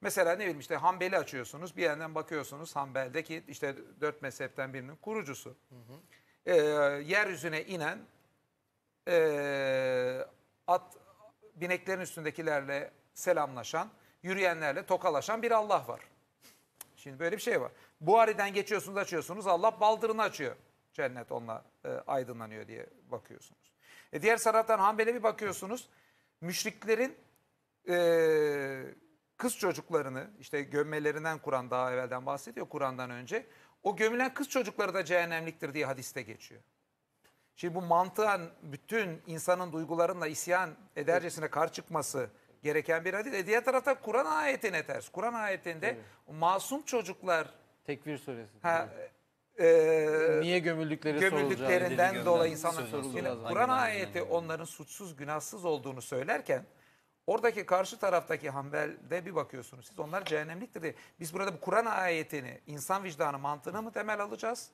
Mesela ne bileyim işte Hanbel'i açıyorsunuz. Bir yandan bakıyorsunuz Hanbel'deki işte dört mezhepten birinin kurucusu. Ee, yeryüzüne inen ee, at bineklerin üstündekilerle selamlaşan, yürüyenlerle tokalaşan bir Allah var. Şimdi böyle bir şey var. Buhari'den geçiyorsunuz açıyorsunuz Allah baldırını açıyor. Cennet onunla e, aydınlanıyor diye bakıyorsunuz. E diğer taraftan Hanbel'e bir bakıyorsunuz. Müşriklerin e, kız çocuklarını işte gömmelerinden Kur'an daha evvelden bahsediyor Kur'an'dan önce. O gömülen kız çocukları da cehennemliktir diye hadiste geçiyor. Şimdi bu mantığın bütün insanın duygularınla isyan edercesine karşı çıkması gereken bir hadis. E diğer tarafta Kur'an ayetine ters. Kur'an ayetinde masum çocuklar Tekvir suresi. ha, e, Niye gömüldükleri gömüldüklerinden dolayı insanlar Sorulur. Kur'an ayeti onların suçsuz günahsız olduğunu söylerken oradaki karşı taraftaki Hanbel'de bir bakıyorsunuz siz onlar cehennemliktir diye. Biz burada bu Kur'an ayetini insan vicdanı mantığına mı temel alacağız?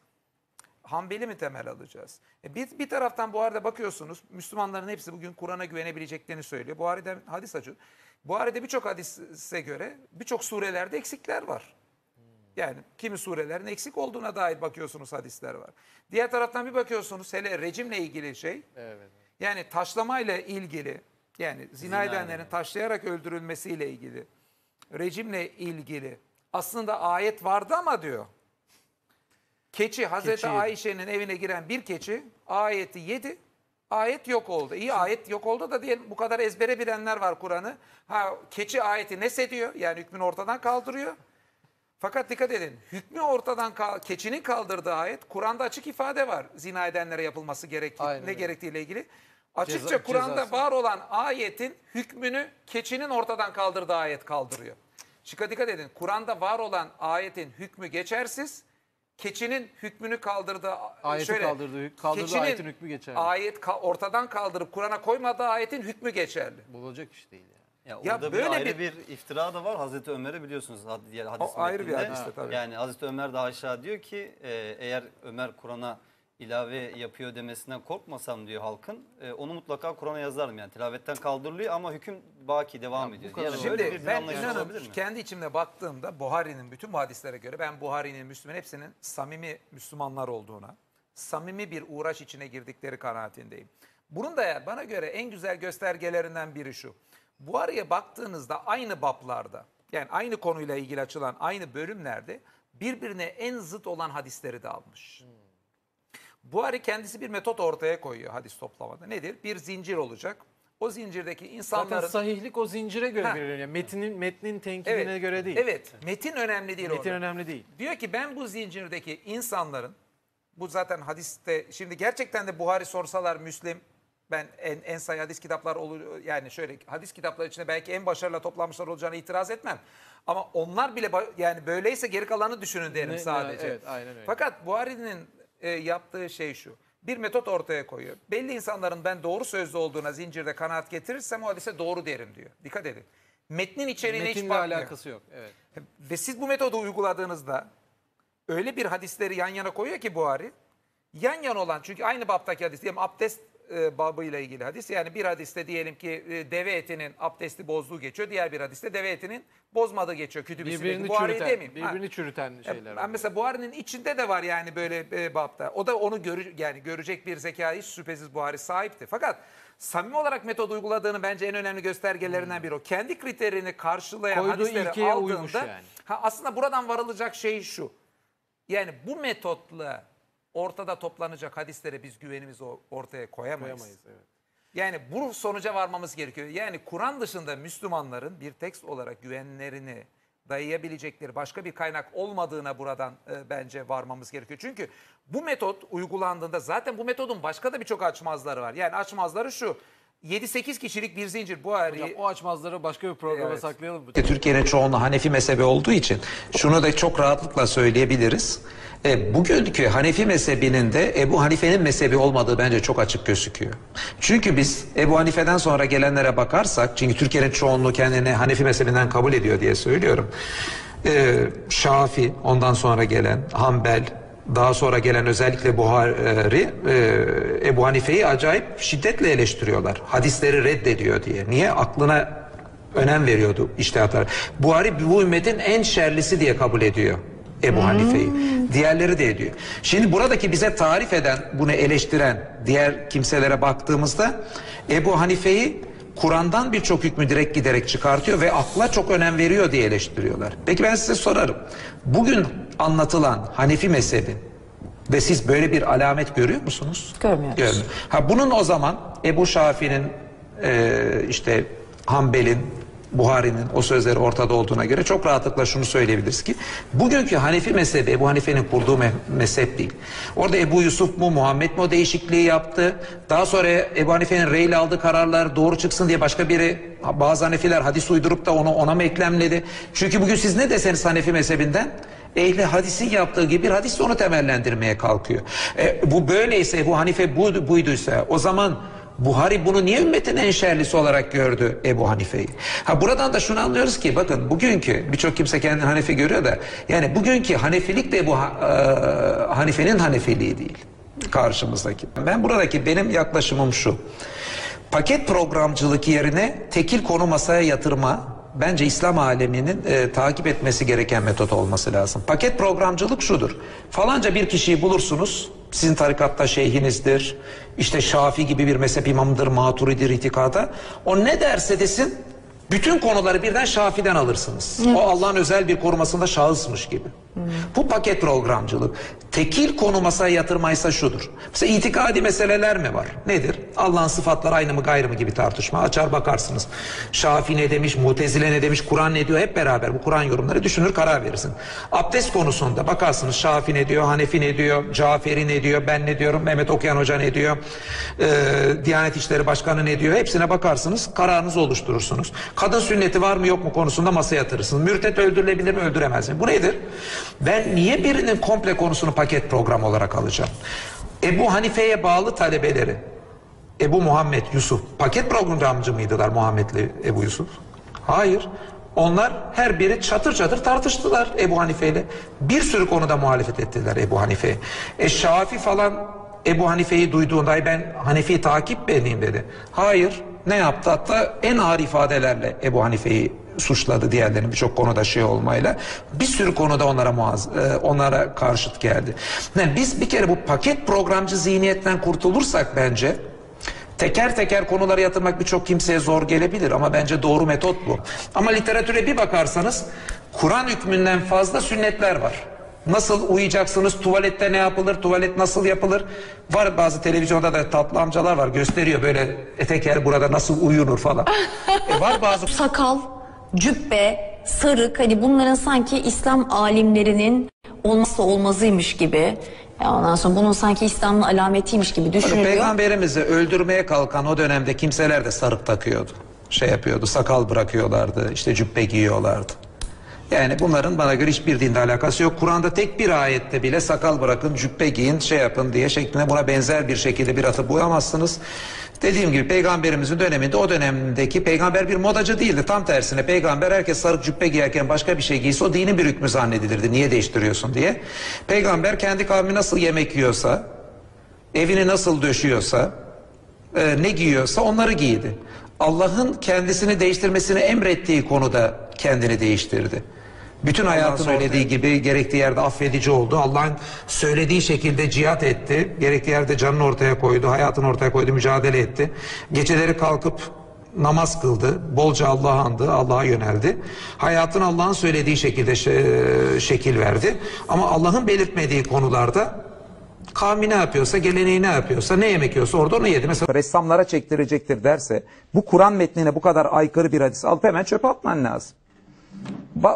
Hanbeli mi temel alacağız? E bir, bir taraftan bu arada bakıyorsunuz Müslümanların hepsi bugün Kur'an'a güvenebileceklerini söylüyor. Buhari'de hadis açıyor. Buhari'de birçok hadise göre birçok surelerde eksikler var. Yani kimi surelerin eksik olduğuna dair bakıyorsunuz hadisler var. Diğer taraftan bir bakıyorsunuz hele rejimle ilgili şey. Evet. Yani taşlamayla ilgili yani zina Zina edenlerin evet. taşlayarak öldürülmesiyle ilgili rejimle ilgili aslında ayet vardı ama diyor. Keçi Hazreti. Ayşe'nin evine giren bir keçi ayeti yedi. Ayet yok oldu. İyi ayet yok oldu da diyelim bu kadar ezbere bilenler var Kur'an'ı. Ha keçi ayeti nesediyor yani hükmünü ortadan kaldırıyor. Fakat dikkat edin hükmü ortadan kal- keçinin kaldırdığı ayet Kur'an'da açık ifade var. Zina edenlere yapılması gerektiği, Aynen ne gerektiğiyle ilgili. Açıkça Ceza- Kur'an'da cezası. var olan ayetin hükmünü keçinin ortadan kaldırdığı ayet kaldırıyor. Şıkka dikkat edin. Kur'an'da var olan ayetin hükmü geçersiz. Keçinin hükmünü kaldırdığı Ayeti şöyle, kaldırdığı- kaldırdığı keçinin ayetin hükmü geçerli. Ayet ka- ortadan kaldırıp Kur'an'a koymadığı ayetin hükmü geçerli. Bulacak iş değil yani. Ya Ya orada böyle bir ayrı bir- bir... iftira da var. Hazreti Ömer'e biliyorsunuz had- diğer hadis O ayrı bir metninde. hadiste tabii. Yani Hazreti Ömer de aşağı diyor ki e, eğer Ömer Kur'an'a ilave yapıyor demesinden korkmasam diyor halkın. e, onu mutlaka Kur'an'a yazardım yani. Tilavetten kaldırılıyor ama hüküm baki devam Ya ediyor. Yani Şimdi bir ben inanın kendi içimde baktığımda Buhari'nin bütün bu hadislere göre ben Buhari'nin Müslüman hepsinin samimi Müslümanlar olduğuna, samimi bir uğraş içine girdikleri kanaatindeyim. Bunun da bana göre en güzel göstergelerinden biri şu. Buhari'ye baktığınızda aynı bablarda yani aynı konuyla ilgili açılan aynı bölümlerde birbirine en zıt olan hadisleri de almış. Buhari kendisi bir metot ortaya koyuyor hadis toplamada. Nedir? Bir zincir olacak. O zincirdeki insanların... Zaten sahihlik o zincire göre belirleniyor. Metinin metnin tenkidine göre değil. Evet. Metin önemli değil Metin orada. önemli değil. Diyor ki ben bu zincirdeki insanların bu zaten hadiste şimdi gerçekten de Buhari sorsalar Müslim ben en, en sayı hadis kitaplar olur yani şöyle hadis kitapları içinde belki en başarılı toplanmışlar olacağına itiraz etmem. Ama onlar bile yani böyleyse geri kalanı düşünün derim Ne- sadece. evet, aynen öyle. Fakat Buhari'nin e, yaptığı şey şu. Bir metot ortaya koyuyor. Belli insanların ben doğru sözlü olduğuna zincirde kanaat getirirsem o hadise doğru derim diyor. Dikkat edin. Metnin içeriğine hiç Metinle bakmıyor. alakası yok. Evet. Ve siz bu metodu uyguladığınızda öyle bir hadisleri yan yana koyuyor ki Buhari. Yan yana olan çünkü aynı baptaki hadis diyelim abdest e, babıyla ilgili hadis. Yani bir hadiste diyelim ki e, deve etinin abdesti bozduğu geçiyor. Diğer bir hadiste deve etinin bozmadığı geçiyor. Kütübisindeki. Birbirini Buhari'yi çürüten, demeyeyim. Ha. birbirini çürüten şeyler. Ben var. mesela Buhari'nin içinde de var yani böyle e, bapta. O da onu görü yani görecek bir zeka hiç şüphesiz Buhari sahipti. Fakat samimi olarak metod uyguladığını bence en önemli göstergelerinden biri o. Kendi kriterini karşılayan Koyduğu hadisleri ilkeye aldığında uymuş yani. ha, aslında buradan varılacak şey şu. Yani bu metotla ortada toplanacak hadislere biz güvenimizi ortaya koyamayız. Koyamayız, evet. Yani bu sonuca varmamız gerekiyor. Yani Kur'an dışında Müslümanların bir tekst olarak güvenlerini dayayabilecekleri başka bir kaynak olmadığına buradan e, bence varmamız gerekiyor. Çünkü bu metot uygulandığında zaten bu metodun başka da birçok açmazları var. Yani açmazları şu. 7-8 kişilik bir zincir bu Hocam, o açmazları başka bir programa Evet. saklayalım. Türkiye'nin çoğunluğu Hanefi mezhebi olduğu için şunu da çok rahatlıkla söyleyebiliriz. E, bugünkü Hanefi mezhebinin de Ebu Hanife'nin mezhebi olmadığı bence çok açık gözüküyor. Çünkü biz Ebu Hanife'den sonra gelenlere bakarsak, çünkü Türkiye'nin çoğunluğu kendini Hanefi mezhebinden kabul ediyor diye söylüyorum. E, Şafi, ondan sonra gelen, Hanbel, daha sonra gelen özellikle Buhari, e, Ebu Hanife'yi acayip şiddetle eleştiriyorlar. Hadisleri reddediyor diye. Niye? Aklına önem veriyordu iştihatlara. Buhari bu ümmetin en şerlisi diye kabul ediyor Ebu Hanife'yi. Diğerleri de ediyor. Şimdi buradaki bize tarif eden, bunu eleştiren diğer kimselere baktığımızda Ebu Hanife'yi Kur'an'dan birçok hükmü direkt giderek çıkartıyor ve akla çok önem veriyor diye eleştiriyorlar. Peki ben size sorarım. Bugün anlatılan Hanefi mezhebi ve siz böyle bir alamet görüyor musunuz? Görmüyoruz. Görmüyor. Ha bunun o zaman Ebu Şafi'nin e, işte Hanbel'in Buhari'nin o sözleri ortada olduğuna göre çok rahatlıkla şunu söyleyebiliriz ki bugünkü Hanefi mezhebi Ebu Hanife'nin kurduğu me- mezhep değil. Orada Ebu Yusuf mu Muhammed mi o değişikliği yaptı. Daha sonra Ebu Hanife'nin reyle aldığı kararlar doğru çıksın diye başka biri bazı Hanefiler hadis uydurup da onu ona mı eklemledi? Çünkü bugün siz ne deseniz Hanefi mezhebinden ehli hadisin yaptığı gibi bir hadis onu temellendirmeye kalkıyor. E, bu böyleyse bu Hanife bu, buyduysa o zaman Buhari bunu niye ümmetin en şerlisi olarak gördü Ebu Hanife'yi? Ha buradan da şunu anlıyoruz ki bakın bugünkü birçok kimse kendini Hanefi görüyor da yani bugünkü Hanefilik de bu e, Hanife'nin Hanefiliği değil karşımızdaki. Ben buradaki benim yaklaşımım şu. Paket programcılık yerine tekil konu masaya yatırma bence İslam aleminin e, takip etmesi gereken metot olması lazım. Paket programcılık şudur. Falanca bir kişiyi bulursunuz. Sizin tarikatta şeyhinizdir. işte Şafi gibi bir mezhep imamıdır, maturidir itikada. O ne derse desin bütün konuları birden Şafi'den alırsınız. O Allah'ın özel bir korumasında şahısmış gibi. Bu paket programcılık. Tekil konu masaya yatırmaysa şudur. Mesela itikadi meseleler mi var? Nedir? Allah'ın sıfatları aynı mı gayrı mı gibi tartışma. Açar bakarsınız. Şafi ne demiş, Mutezile ne demiş, Kur'an ne diyor hep beraber bu Kur'an yorumları düşünür karar verirsin. Abdest konusunda bakarsınız Şafi ne diyor, Hanefi ne diyor, Caferi ne diyor, ben ne diyorum, Mehmet Okuyan Hoca ne diyor, ee, Diyanet İşleri Başkanı ne diyor hepsine bakarsınız kararınızı oluşturursunuz. Kadın sünneti var mı yok mu konusunda masaya yatırırsınız. Mürtet öldürülebilir mi öldüremez mi? Bu nedir? Ben niye birinin komple konusunu paket program olarak alacağım? Ebu Hanife'ye bağlı talebeleri Ebu Muhammed Yusuf paket programcı mıydılar Muhammed'le Ebu Yusuf? Hayır. Onlar her biri çatır çatır tartıştılar Ebu Hanife ile. Bir sürü konuda muhalefet ettiler Ebu Hanife'ye. E Şafi falan Ebu Hanife'yi duyduğunda "Ay ben Hanefi'yi takip edeyim dedi. Hayır. Ne yaptı? Hatta en ağır ifadelerle Ebu Hanife'yi suçladı diğerlerinin birçok konuda şey olmayla. Bir sürü konuda onlara muaz, e, onlara karşıt geldi. Yani biz bir kere bu paket programcı zihniyetten kurtulursak bence Teker teker konulara yatırmak birçok kimseye zor gelebilir ama bence doğru metot bu. Ama literatüre bir bakarsanız Kur'an hükmünden fazla sünnetler var. Nasıl uyuyacaksınız, tuvalette ne yapılır, tuvalet nasıl yapılır? Var bazı televizyonda da tatlı amcalar var gösteriyor böyle eteker burada nasıl uyunur falan. E var bazı Sakal, cübbe, sarık hani bunların sanki İslam alimlerinin olmazsa olmazıymış gibi. Ya ondan sonra bunun sanki İslam'ın alametiymiş gibi Bakın düşünülüyor. peygamberimizi öldürmeye kalkan o dönemde kimseler de sarık takıyordu. Şey yapıyordu, sakal bırakıyorlardı, işte cübbe giyiyorlardı. Yani bunların bana göre hiçbir dinde alakası yok. Kur'an'da tek bir ayette bile sakal bırakın, cübbe giyin, şey yapın diye şeklinde buna benzer bir şekilde bir atı bulamazsınız. Dediğim gibi peygamberimizin döneminde o dönemdeki peygamber bir modacı değildi. Tam tersine peygamber herkes sarık cübbe giyerken başka bir şey giyse o dinin bir hükmü zannedilirdi. Niye değiştiriyorsun diye. Peygamber kendi kavmi nasıl yemek yiyorsa, evini nasıl döşüyorsa, e, ne giyiyorsa onları giydi. Allah'ın kendisini değiştirmesini emrettiği konuda kendini değiştirdi. Bütün hayatın öylediği gibi gerektiği yerde affedici oldu. Allah'ın söylediği şekilde cihat etti. Gerektiği yerde canını ortaya koydu, hayatını ortaya koydu, mücadele etti. Geceleri kalkıp namaz kıldı. Bolca Allah'a andı, Allah'a yöneldi. Hayatın Allah'ın söylediği şekilde şe- şekil verdi. Ama Allah'ın belirtmediği konularda kavmi ne yapıyorsa, geleneği ne yapıyorsa, ne yemek yiyorsa orada onu yedi. Mesela ressamlara çektirecektir derse bu Kur'an metnine bu kadar aykırı bir hadis alıp hemen çöpe atman lazım.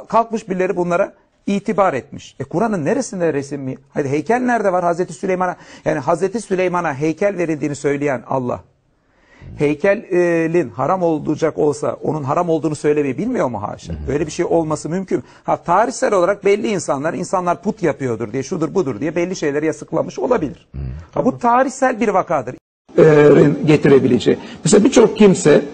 Kalkmış birileri bunlara itibar etmiş. E Kur'an'ın neresinde resim mi? Hadi heykel nerede var Hazreti Süleyman'a? Yani Hazreti Süleyman'a heykel verildiğini söyleyen Allah. Heykelin haram olacak olsa onun haram olduğunu söylemeyi bilmiyor mu haşa? Böyle bir şey olması mümkün. Ha tarihsel olarak belli insanlar insanlar put yapıyordur diye şudur budur diye belli şeyleri yasıklamış olabilir. Ha bu tarihsel bir vakadır. getirebileceği. Mesela birçok kimse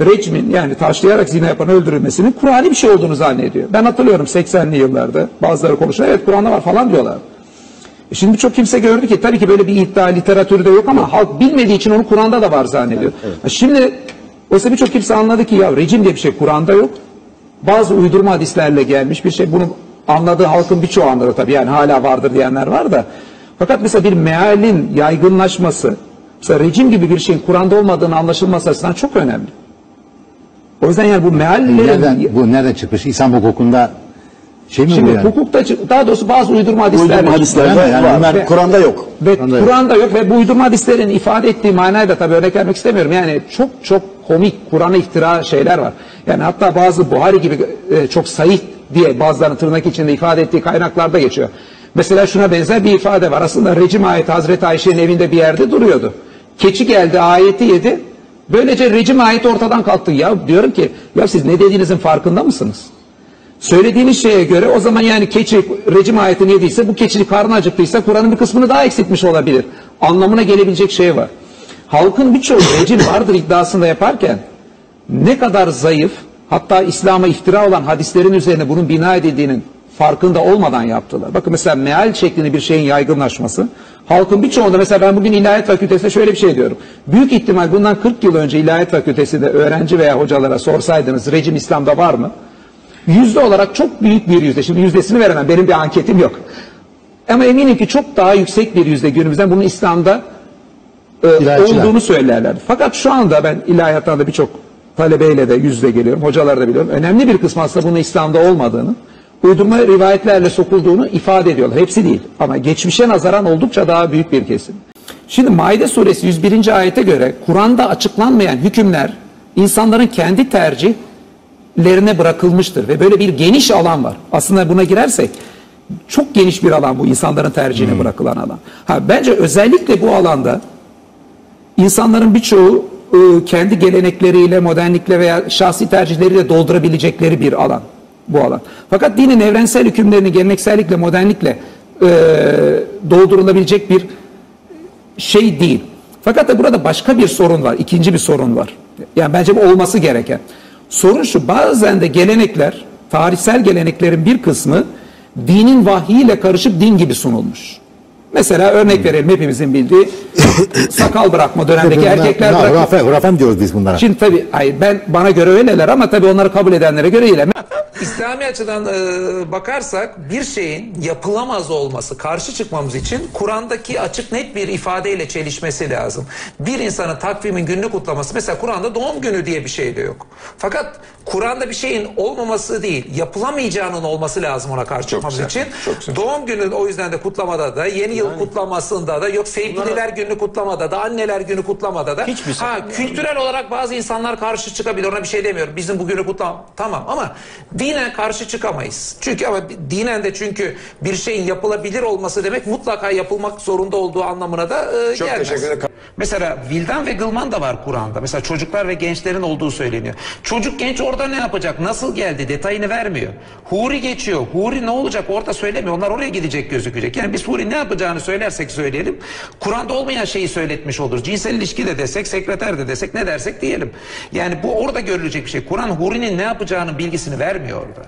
rejmin yani taşlayarak zina yapan öldürülmesinin Kur'an'ı bir şey olduğunu zannediyor. Ben hatırlıyorum 80'li yıllarda bazıları konuşuyor. Evet Kur'an'da var falan diyorlar. E Şimdi birçok kimse gördü ki tabii ki böyle bir iddia literatürde yok ama halk bilmediği için onu Kur'an'da da var zannediyor. Ha Şimdi Oysa birçok kimse anladı ki ya rejim diye bir şey Kur'an'da yok. Bazı uydurma hadislerle gelmiş bir şey. Bunu anladığı halkın birçoğu anladı tabii. Yani hala vardır diyenler var da. Fakat mesela bir mealin yaygınlaşması, mesela rejim gibi bir şeyin Kur'an'da olmadığını anlaşılması açısından çok önemli. O yüzden yani bu meallerin... Nereden, bu nereden çıkmış? İslam hukukunda şey mi bu Şimdi yani? hukukta daha doğrusu bazı uydurma hadisler Uydurma hadislerde var. yani bunlar Kur'an'da yok. Ve Kur'an'da yok. Kur'an'da yok ve bu uydurma hadislerin ifade ettiği manayı da tabii örnek vermek istemiyorum. Yani çok çok komik Kur'an'a iftira şeyler var. Yani hatta bazı Buhari gibi e, çok sahih diye bazılarının tırnak içinde ifade ettiği kaynaklarda geçiyor. Mesela şuna benzer bir ifade var. Aslında rejim ayeti Hazreti Ayşe'nin evinde bir yerde duruyordu. Keçi geldi ayeti yedi. Böylece rejim ayeti ortadan kalktı. Ya diyorum ki ya siz ne dediğinizin farkında mısınız? Söylediğiniz şeye göre o zaman yani keçi rejim ayetini yediyse bu keçi karnı acıktıysa Kur'an'ın bir kısmını daha eksiltmiş olabilir. Anlamına gelebilecek şey var. Halkın birçoğu rejim vardır iddiasında yaparken ne kadar zayıf hatta İslam'a iftira olan hadislerin üzerine bunun bina edildiğinin farkında olmadan yaptılar. Bakın mesela meal şeklinde bir şeyin yaygınlaşması halkın birçoğunda mesela ben bugün İlahiyat Fakültesi'nde şöyle bir şey diyorum. Büyük ihtimal bundan 40 yıl önce İlahiyat Fakültesi'nde öğrenci veya hocalara sorsaydınız rejim İslam'da var mı? Yüzde olarak çok büyük bir yüzde. Şimdi yüzdesini veremem. Benim bir anketim yok. Ama eminim ki çok daha yüksek bir yüzde günümüzden bunun İslam'da e, İlahiyatçılar. olduğunu söylerler. Fakat şu anda ben ilahiyattan da birçok talebeyle de yüzde geliyorum. Hocalar da biliyorum. Önemli bir kısmı aslında bunun İslam'da olmadığını, uydurma rivayetlerle sokulduğunu ifade ediyorlar. Hepsi değil. Ama geçmişe nazaran oldukça daha büyük bir kesim. Şimdi Maide suresi 101. ayete göre Kur'an'da açıklanmayan hükümler insanların kendi tercih lerine bırakılmıştır ve böyle bir geniş alan var. Aslında buna girersek çok geniş bir alan bu insanların tercihine bırakılan alan. Ha bence özellikle bu alanda insanların birçoğu e, kendi gelenekleriyle, modernlikle veya şahsi tercihleriyle doldurabilecekleri bir alan bu alan. Fakat dinin evrensel hükümlerini geleneksellikle, modernlikle e, doldurulabilecek bir şey değil. Fakat da burada başka bir sorun var. ikinci bir sorun var. Yani bence bu olması gereken. Sorun şu bazen de gelenekler, tarihsel geleneklerin bir kısmı dinin vahyiyle karışıp din gibi sunulmuş. Mesela örnek verelim hepimizin bildiği sakal bırakma dönemdeki erkekler bunlar bırakıyor. hurafe, hurafe mi diyoruz biz bunlara? Şimdi tabii hayır ben bana göre öyleler ama tabii onları kabul edenlere göre değil. İslami açıdan e, bakarsak bir şeyin yapılamaz olması, karşı çıkmamız için Kur'an'daki açık net bir ifadeyle çelişmesi lazım. Bir insanın takvimin gününü kutlaması, mesela Kur'an'da doğum günü diye bir şey de yok. Fakat Kur'an'da bir şeyin olmaması değil, yapılamayacağının olması lazım ona karşı çıkmamız için. Doğum günü o yüzden de kutlamada da, yeni yıl kutlamasında da, yok sevgililer günü kutlamada da, anneler günü kutlamada da. Hiçbir ha, kültürel olarak bazı insanlar karşı çıkabilir. Ona bir şey demiyorum. Bizim bugünü kutlam. Tamam ama dinen karşı çıkamayız. Çünkü ama dinen de çünkü bir şeyin yapılabilir olması demek mutlaka yapılmak zorunda olduğu anlamına da e, Çok gelmez. teşekkür ederim. Mesela vildan ve gılman da var Kur'an'da. Mesela çocuklar ve gençlerin olduğu söyleniyor. Çocuk genç orada ne yapacak? Nasıl geldi? Detayını vermiyor. Huri geçiyor. Huri ne olacak? Orada söylemiyor. Onlar oraya gidecek gözükecek. Yani biz Huri ne yapacağını söylersek söyleyelim. Kur'an'da olmayan şeyi söyletmiş olur. Cinsel ilişki de desek, sekreter de desek ne dersek diyelim. Yani bu orada görülecek bir şey. Kur'an Huri'nin ne yapacağının bilgisini vermiyor orada.